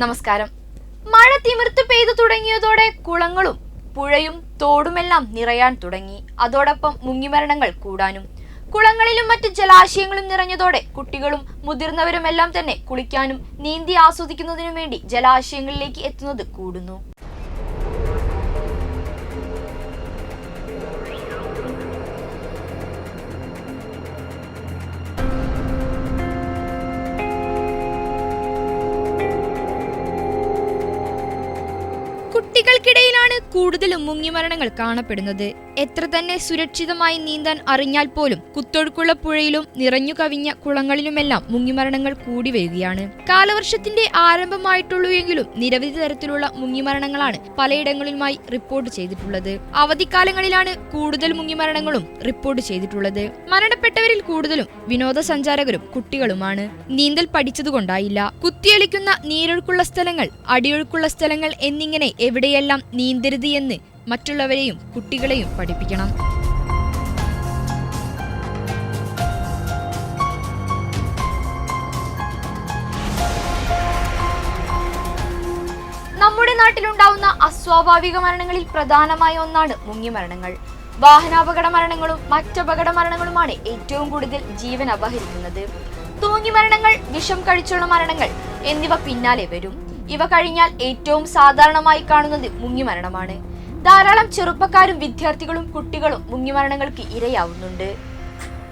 നമസ്കാരം. മഴ തിമിർത്തു പെയ്തു തുടങ്ങിയതോടെ കുളങ്ങളും പുഴയും തോടുമെല്ലാം നിറയാൻ തുടങ്ങി. അതോടൊപ്പം മുങ്ങിമരണങ്ങൾ കൂടാനും. കുളങ്ങളിലും മറ്റ് ജലാശയങ്ങളും നിറഞ്ഞതോടെ കുട്ടികളും മുതിർന്നവരുമെല്ലാം തന്നെ കുളിക്കാനും നീന്തി ആസ്വദിക്കുന്നതിനും വേണ്ടി ജലാശയങ്ങളിലേക്ക് എത്തുന്നത് കൂടുന്നു. കുട്ടികൾക്കിടയിലാണ് കൂടുതലും മുങ്ങിമരണങ്ങൾ കാണപ്പെടുന്നത്. എത്ര തന്നെ സുരക്ഷിതമായി നീന്താൻ അറിഞ്ഞാൽ പോലും കുത്തൊഴുക്കുള്ള പുഴയിലും നിറഞ്ഞു കവിഞ്ഞ കുളങ്ങളിലുമെല്ലാം മുങ്ങിമരണങ്ങൾ കൂടി വരികയാണ്. കാലവർഷത്തിന്റെ ആരംഭമായിട്ടുള്ളൂ എങ്കിലും നിരവധി തരത്തിലുള്ള മുങ്ങിമരണങ്ങളാണ് പലയിടങ്ങളിലുമായി റിപ്പോർട്ട് ചെയ്തിട്ടുള്ളത്. അവധിക്കാലങ്ങളിലാണ് കൂടുതൽ മുങ്ങിമരണങ്ങളും റിപ്പോർട്ട് ചെയ്തിട്ടുള്ളത്. മരണപ്പെട്ടവരിൽ കൂടുതലും വിനോദസഞ്ചാരകരും കുട്ടികളുമാണ്. നീന്തൽ പഠിച്ചതുകൊണ്ടായില്ല. കുത്തിയൊലിക്കുന്ന നീരൊഴുക്കുള്ള സ്ഥലങ്ങൾ അടിയൊഴുക്കുള്ള സ്ഥലങ്ങൾ എന്നിങ്ങനെ എവിടെയെല്ലാം നീന്തരുത് എന്ന് മറ്റുള്ളവരെയും കുട്ടികളെയും പഠിപ്പിക്കണം. നമ്മുടെ നാട്ടിലുണ്ടാവുന്ന അസ്വാഭാവിക മരണങ്ങളിൽ പ്രധാനമായ ഒന്നാണ് മുങ്ങിമരണങ്ങൾ. വാഹനാപകട മരണങ്ങളും മറ്റപകട മരണങ്ങളുമാണ് ഏറ്റവും കൂടുതൽ ജീവൻ അപഹരിക്കുന്നത്. തൂങ്ങി മരണങ്ങൾ വിഷം കഴിച്ചുള്ള മരണങ്ങൾ എന്നിവ പിന്നാലെ വരും. ഇവ കഴിഞ്ഞാൽ ഏറ്റവും സാധാരണമായി കാണുന്നത് മുങ്ങിമരണമാണ്. ധാരാളം ചെറുപ്പക്കാരും വിദ്യാർത്ഥികളും കുട്ടികളും മുങ്ങിമരണങ്ങൾക്ക് ഇരയാവുന്നുണ്ട്.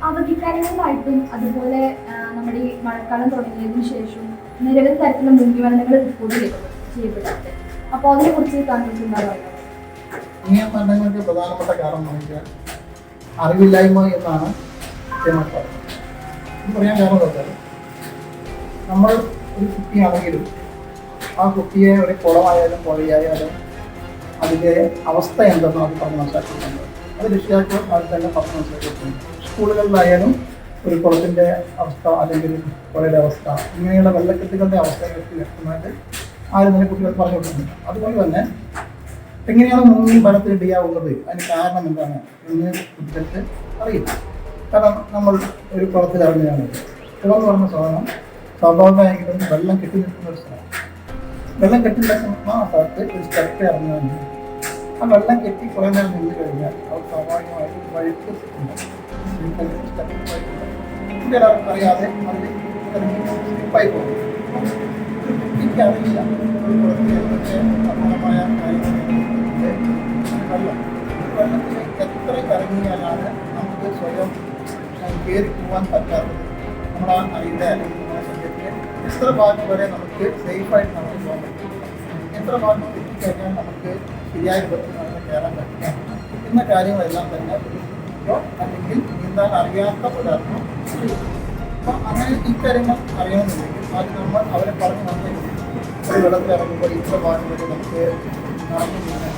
അവധിക്കാലങ്ങളായിട്ടും അതുപോലെ നമ്മുടെ ഈ മഴക്കാലം തുടങ്ങിയതിനു ശേഷം നിരവധി തരത്തിലുള്ള മുൻഗണനകൾ റിപ്പോർട്ട് ചെയ്യപ്പെട്ടു ചെയ്യപ്പെട്ടിട്ടുണ്ട്. അപ്പോൾ അതിനെ കുറിച്ച് താങ്കൾക്ക് എന്താ പറയുക ഇങ്ങനെ മരണങ്ങൾക്ക് പ്രധാനപ്പെട്ട കാരണം എന്ന് അറിവില്ലായ്മ എന്നാണ് പറയാൻ കാരണം എന്താ വെച്ചാൽ നമ്മൾ ഒരു കുട്ടിയാണെങ്കിലും ആ കുട്ടിയെ ഒരു കുളമായാലും പുഴയായാലും അതിന്റെ അവസ്ഥ എന്തെന്ന് അത് പറഞ്ഞ് മനസ്സിലാക്കിയിട്ടുണ്ട്. അത് രക്ഷിതാക്കൾ അത് തന്നെ പറഞ്ഞ് മനസ്സിലാക്കിയിട്ടുണ്ട്. സ്കൂളുകളിലായാലും ഒരു കുളത്തിന്റെ അവസ്ഥ അല്ലെങ്കിൽ പുഴയുടെ അവസ്ഥ ഇങ്ങനെയുള്ള വെള്ളക്കെട്ടുകളുടെ അവസ്ഥകൾക്ക് വ്യക്തമായിട്ട് ആരും തന്നെ കുട്ടികൾ പറഞ്ഞു കൊടുക്കുന്നുണ്ട് അതുപോലെ തന്നെ എങ്ങനെയാണ് മുങ്ങി ഫലത്തിൽ ഇടിയാവുന്നത് അതിന് കാരണം എന്താണ് എന്ന് കുട്ടികൾക്ക് അറിയില്ല. കാരണം നമ്മൾ ഒരു കുളത്തിൽ ഇറങ്ങുകയാണ് കുളം എന്ന് പറഞ്ഞ സാധനം സ്വാഭാവികമായിട്ടും വെള്ളം കെട്ടി നിൽക്കുന്ന ഒരു സ്ഥലം. വെള്ളം കെട്ടി നിൽക്കുന്ന ആ സ്ഥലത്ത് ഒരു സ്റ്റെപ്പ് ഇറങ്ങുന്നുണ്ട് ആ വെള്ളം കെട്ടി കുറേ നേരം നിന്ന് കഴിഞ്ഞാൽ അവർ സ്വാഭാവികമായിട്ടും വഴുക്ക് ഉണ്ടാവും. സ്റ്റെപ്പിന് വഴുക്കുണ്ടാവും. കുട്ടികൾ അറിയാതെ അതിൽ ഇറങ്ങി സ്ലിപ്പായി പോകും കുട്ടിക്ക് അറിയില്ല ഒരു കുളത്തിൽ എന്തൊക്കെ അപകടമായ കാര്യങ്ങളുണ്ട് വെള്ളം ഈ വെള്ളത്തിലേക്ക് എത്ര കറങ്ങിയാലാണ് നമുക്ക് സ്വയം കയറി പോകാൻ പറ്റാത്തത് നമ്മുടെ ആ അറിയുടെ അല്ലെങ്കിൽ നമ്മുടെ ശരീരത്തിലെ എത്ര ഭാഗം വരെ നമുക്ക് സേഫായിട്ട് നമുക്ക് പോകാൻ പറ്റും. എത്ര ഭാഗം എത്തിക്കഴിഞ്ഞാൽ നമുക്ക് ശരിയായ രൂപത്തിൽ നമുക്ക് കയറാൻ പറ്റില്ല എന്ന കാര്യങ്ങളെല്ലാം തന്നെ അല്ലെങ്കിൽ നീന്താൻ അറിയാത്ത ഒരാൾക്കോ അപ്പം അങ്ങനെ ഇക്കാര്യങ്ങൾ അറിയണമെന്നുണ്ടെങ്കിൽ അത് നമ്മൾ അവരെ പറഞ്ഞ് നമ്മൾ ഒരു വെള്ളത്തിൽ ഇറങ്ങുമ്പോൾ ഇത്ര ഭാഗം വരെ നമുക്ക് നടന്നു നീങ്ങാൻ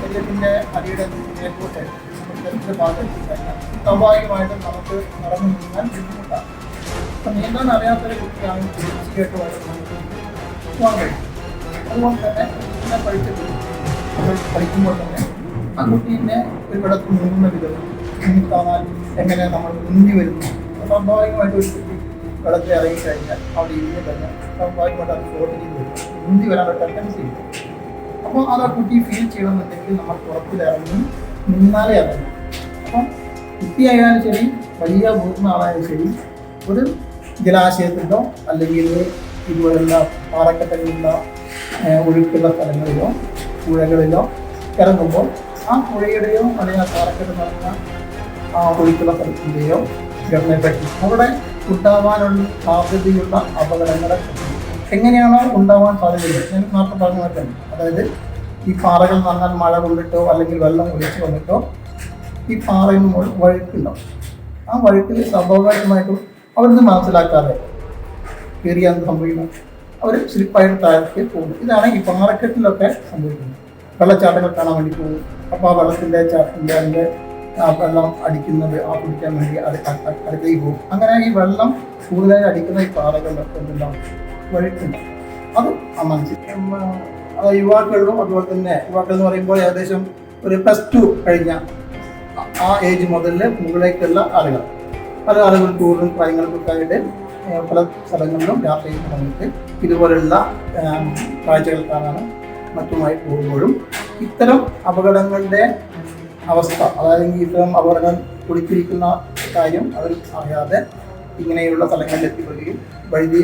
ശരീരത്തിന്റെ അടിയുടെ നേരിട്ട് നമുക്ക് ഇത്ര ഭാഗം എത്തിക്കഴിഞ്ഞാൽ സ്വാഭാവികമായിട്ടും നമുക്ക് നടന്നു നീങ്ങാൻ ബുദ്ധിമുട്ടാണ്. അപ്പം നീന്താൻ അറിയാത്തൊരു കുട്ടിയാണ് കേട്ട് പോകാൻ കഴിയും അതുകൊണ്ട് തന്നെ കുട്ടീനെ പഠിച്ചിട്ടുണ്ട്. നമ്മൾ പഠിക്കുമ്പോൾ തന്നെ ആ കുട്ടീനെ ഒരു വെള്ളത്തിൽ മുങ്ങുന്ന വിധം നീന്താൻ എങ്ങനെ നമ്മൾ മുന്തി വരുന്നു. സ്വാഭാവികമായിട്ട് ഒരു കുട്ടി വെള്ളത്തിൽ ഇറങ്ങി കഴിഞ്ഞാൽ അവിടെ ഇരുന്ന് തന്നെ സ്വാഭാവികമായിട്ട് അത് ഫ്ലോട്ട് ചെയ്ത് വരും. മുന്തി വരാനുള്ള ടെൻഡൻസി ഉണ്ട് അപ്പോൾ അത് ആ കുട്ടി ഫീൽ ചെയ്യണമെന്നുണ്ടെങ്കിൽ നമ്മൾ പുറത്തിലിറങ്ങി നിന്നാലേ ഇറങ്ങും അപ്പം കുട്ടിയായാലും ശരി വലിയ മുതിർന്ന ആളായാലും ശരി ഒരു ജലാശയത്തിലോ അല്ലെങ്കിൽ ഇതുപോലുള്ള പാറക്കെട്ടുകളിലോ ഏഹ്, ഒഴുക്കുള്ള സ്ഥലങ്ങളിലോ പുഴകളിലോ ഇറങ്ങുമ്പോൾ ആ പുഴയുടെയോ അല്ലെങ്കിൽ ആ പാറക്കെട്ട് നടന്ന ആ ഒഴുക്കുള്ള സ്ഥലത്തിന്റെയോ ഘടനയെ പറ്റി അവിടെ ഉണ്ടാവാനുള്ള സാധ്യതയുള്ള അപകടങ്ങളെ എങ്ങനെയാണോ ഉണ്ടാവാൻ സാധ്യതയുള്ളത്? ഞാൻ നേരത്തെ പറഞ്ഞ തന്നെ അതായത് ഈ പാറകൾ പറഞ്ഞാൽ മഴ കൊണ്ടിട്ടോ അല്ലെങ്കിൽ വെള്ളം ഒഴിച്ചു വന്നിട്ടോ ഈ പാറയിൽ വഴുക്കുണ്ടാവും. ആ വഴുക്കിൽ സ്വാഭാവികമായിട്ടും അവിടുന്ന് മനസ്സിലാക്കാതെ കയറിയാൽ സംഭവിക്കുന്നത്. അവർ സ്ലിപ്പായിട്ട് താഴേക്ക് പോകുന്നു. ഇതാണ് ഈ പാറക്കെട്ടിലൊക്കെ സംഭവിക്കുന്നത്. വെള്ളച്ചാട്ടങ്ങൾ കാണാൻ വേണ്ടി പോകും അപ്പോൾ ആ വെള്ളത്തിന്റെ ചാട്ടിന്റെ അതിന്റെ ആ വെള്ളം അടിക്കുന്നത് ആ കുടിക്കാൻ വേണ്ടി അത് അടുത്തേക്ക് പോകും അങ്ങനെ ഈ വെള്ളം കൂടുതലായി അടിക്കുന്ന ഈ പാറകളിലൊക്കെ എന്തുണ്ടാവും വഴുക്കുണ്ടാവും അത് ആ മനസ്സിൽ യുവാക്കളിലും അതുപോലെ തന്നെ യുവാക്കൾ എന്ന് പറയുമ്പോൾ ഏകദേശം ഒരു പ്ലസ് ടു കഴിഞ്ഞ ആ- ഏജ് മുതൽ മുകളിലേക്കുള്ള ആളുകൾ. പല ആളുകൾ ടൂറിനും കാര്യങ്ങൾക്കൊക്കെ ആയിട്ട് പല സ്ഥലങ്ങളിലും യാത്ര ചെയ്യുന്ന സമയത്ത് ഇതുപോലുള്ള കാഴ്ചകൾ കാണാനും മറ്റുമായി പോകുമ്പോഴും ഇത്തരം അപകടങ്ങളുടെ അവസ്ഥ അതായത് ഇത്തരം അപകടങ്ങൾ കുളിച്ചിരിക്കുന്ന കാര്യം അവർ അറിയാതെ ഇങ്ങനെയുള്ള സ്ഥലങ്ങളിൽ എത്തിപ്പെടുകയും വഴുതി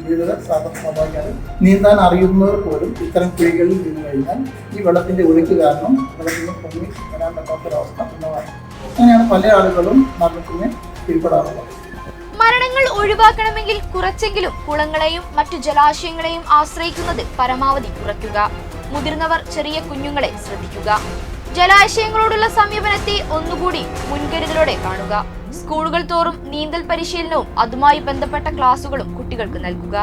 വീഴുക സ്വാഭാവികമാണ് നീന്താൻ അറിയുന്നവർ പോലും ഇത്തരം കുഴികളിൽ നിന്ന് കഴിഞ്ഞാൽ ഈ വെള്ളത്തിന്റെ ഒഴുക്ക് കാരണം വെള്ളത്തിൽ നിന്ന് പൊങ്ങി വരാൻ പറ്റാത്തൊരവസ്ഥ എന്നതാണ് അങ്ങനെയാണ് പല ആളുകളും മരണത്തിന് മരണങ്ങൾ ഒഴിവാക്കണമെങ്കിൽ കുറച്ചെങ്കിലും കുളങ്ങളെയും മറ്റു ജലാശയങ്ങളെയും ആശ്രയിക്കുന്നത് പരമാവധി കുറയ്ക്കുക. മുതിർന്നവർ ചെറിയ കുഞ്ഞുങ്ങളെ ശ്രദ്ധിക്കുക. ജലാശയങ്ങളോടുള്ള സമീപനത്തെ ഒന്നുകൂടി മുൻകരുതലോടെ കാണുക. സ്കൂളുകൾ തോറും നീന്തൽ പരിശീലനവും അതുമായി ബന്ധപ്പെട്ട ക്ലാസുകളും കുട്ടികൾക്ക് നൽകുക.